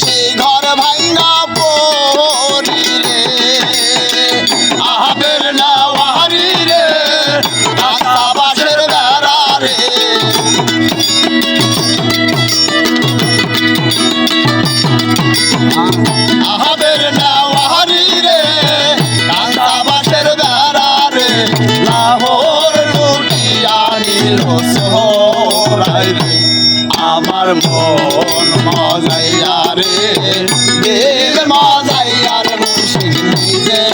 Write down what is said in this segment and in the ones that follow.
সে ঘর ভাঙ্গা পড়িলে আহাবের নাওয়ারি রে আশাবাসের দ্বারা রে। আহাবের নাওয়ারি রে আশাবাসের দ্বারা রে। লাহোর লুটিয়া নিল সোহ আমার মন মজাইয়া রে, দিল মজাইয়া রে মুর্শিদ নিজে।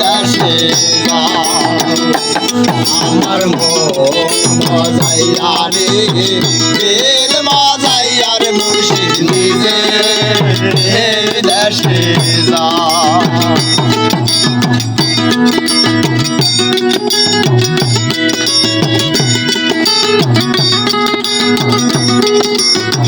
দাসে আমার মন মজাইয়া রে, দিল মজাইয়া রে দেশে যা। Oh.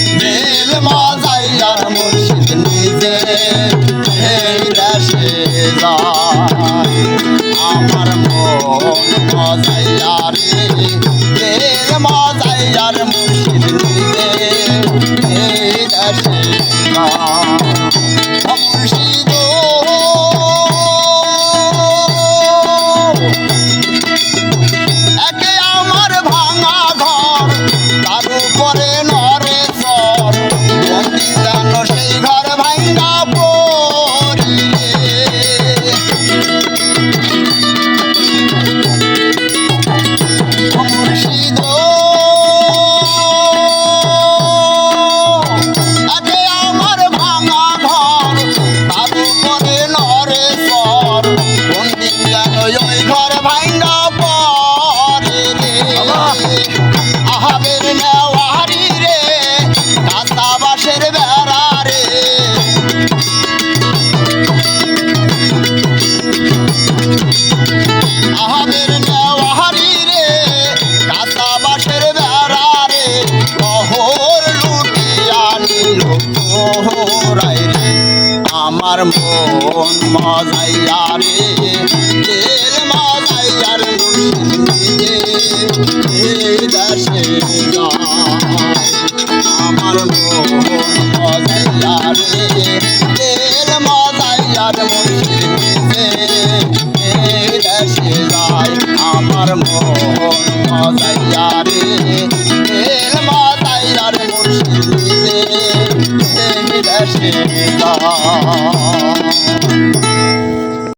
আমার মন মজাইয়া রে। শহর লুটিয়া নিল তোরাই রে। আমার মন মজাইয়া রে, তেল মজাইয়া রে আমার মন মজাইয়া রে ਵੇਲਾ